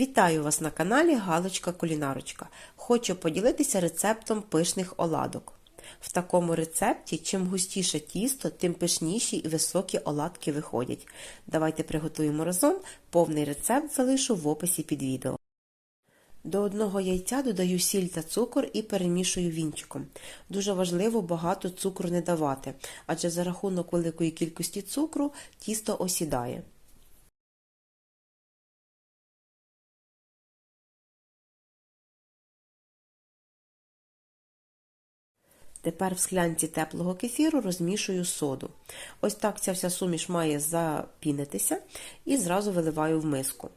Вітаю вас на каналі Галочка Кулінарочка. Хочу поділитися рецептом пишних оладок. В такому рецепті, чим густіше тісто, тим пишніші і високі оладки виходять. Давайте приготуємо разом. Повний рецепт залишу в описі під відео. До одного яйця додаю сіль та цукор і перемішую вінчиком. Дуже важливо багато цукру не давати, адже за рахунок великої кількості цукру тісто осідає. Тепер в склянці теплого кефіру розмішую соду. Ось так ця вся суміш має запінитися і зразу виливаю в миску.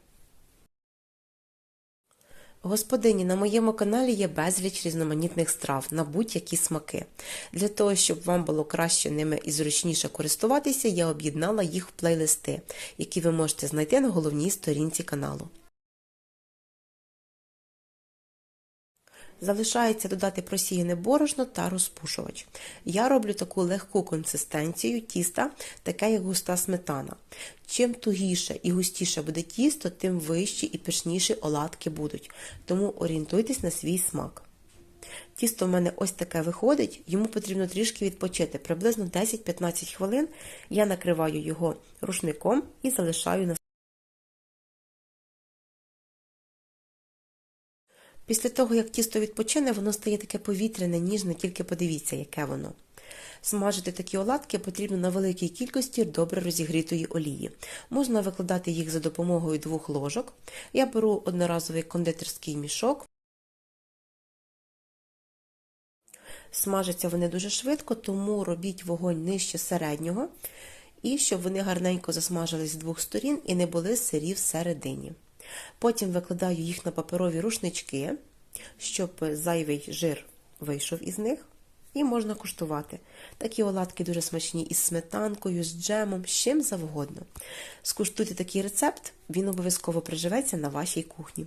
Господині, на моєму каналі є безліч різноманітних страв на будь-які смаки. Для того, щоб вам було краще ними і зручніше користуватися, я об'єднала їх в плейлисти, які ви можете знайти на головній сторінці каналу. Залишається додати просіяне борошно та розпушувач. Я роблю таку легку консистенцію тіста, таке як густа сметана. Чим тугіше і густіше буде тісто, тим вищі і пишніші оладки будуть, тому орієнтуйтесь на свій смак. Тісто в мене ось таке виходить, йому потрібно трішки відпочити, приблизно 10-15 хвилин я накриваю його рушником і залишаю на Після того, як тісто відпочине, воно стає таке повітряне, ніжне, тільки подивіться, яке воно. Смажити такі оладки потрібно на великій кількості добре розігрітої олії. Можна викладати їх за допомогою двох ложок. Я беру одноразовий кондитерський мішок. Смажаться вони дуже швидко, тому робіть вогонь нижче середнього, і щоб вони гарненько засмажились з двох сторін і не були сирі всередині. Потім викладаю їх на паперові рушнички, щоб зайвий жир вийшов із них, і можна куштувати. Такі оладки дуже смачні із сметанкою, з джемом, з чим завгодно. Скуштуйте такий рецепт, він обов'язково приживеться на вашій кухні.